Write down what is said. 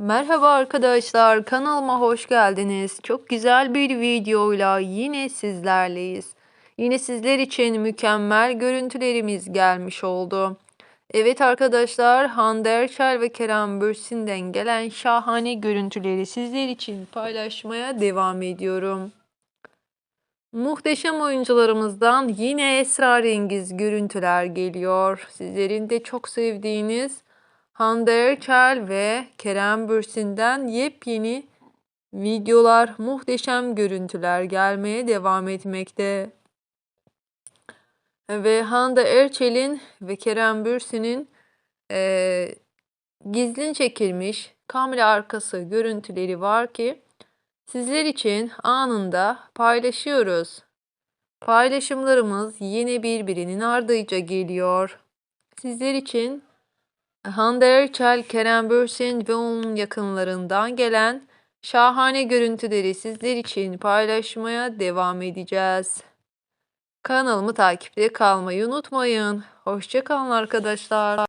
Merhaba arkadaşlar, kanalıma hoş geldiniz. Çok güzel bir videoyla yine sizlerleyiz. Yine sizler için mükemmel görüntülerimiz gelmiş oldu. Evet arkadaşlar, Hande Erçel ve Kerem Bürsin'den gelen şahane görüntüleri sizler için paylaşmaya devam ediyorum. Muhteşem oyuncularımızdan yine esrarengiz görüntüler geliyor. Sizlerin de çok sevdiğiniz Hande Erçel ve Kerem Bürsin'den yepyeni videolar, muhteşem görüntüler gelmeye devam etmekte. Ve Hande Erçel'in ve Kerem Bürsin'in eee gizlin çekilmiş kamera arkası görüntüleri var ki sizler için anında paylaşıyoruz. Paylaşımlarımız yine birbirinin ardıyla geliyor. Sizler için Hande Erçel, Kerem Bürsin ve onun yakınlarından gelen şahane görüntüleri sizler için paylaşmaya devam edeceğiz. Kanalımı takipte kalmayı unutmayın. Hoşçakalın arkadaşlar.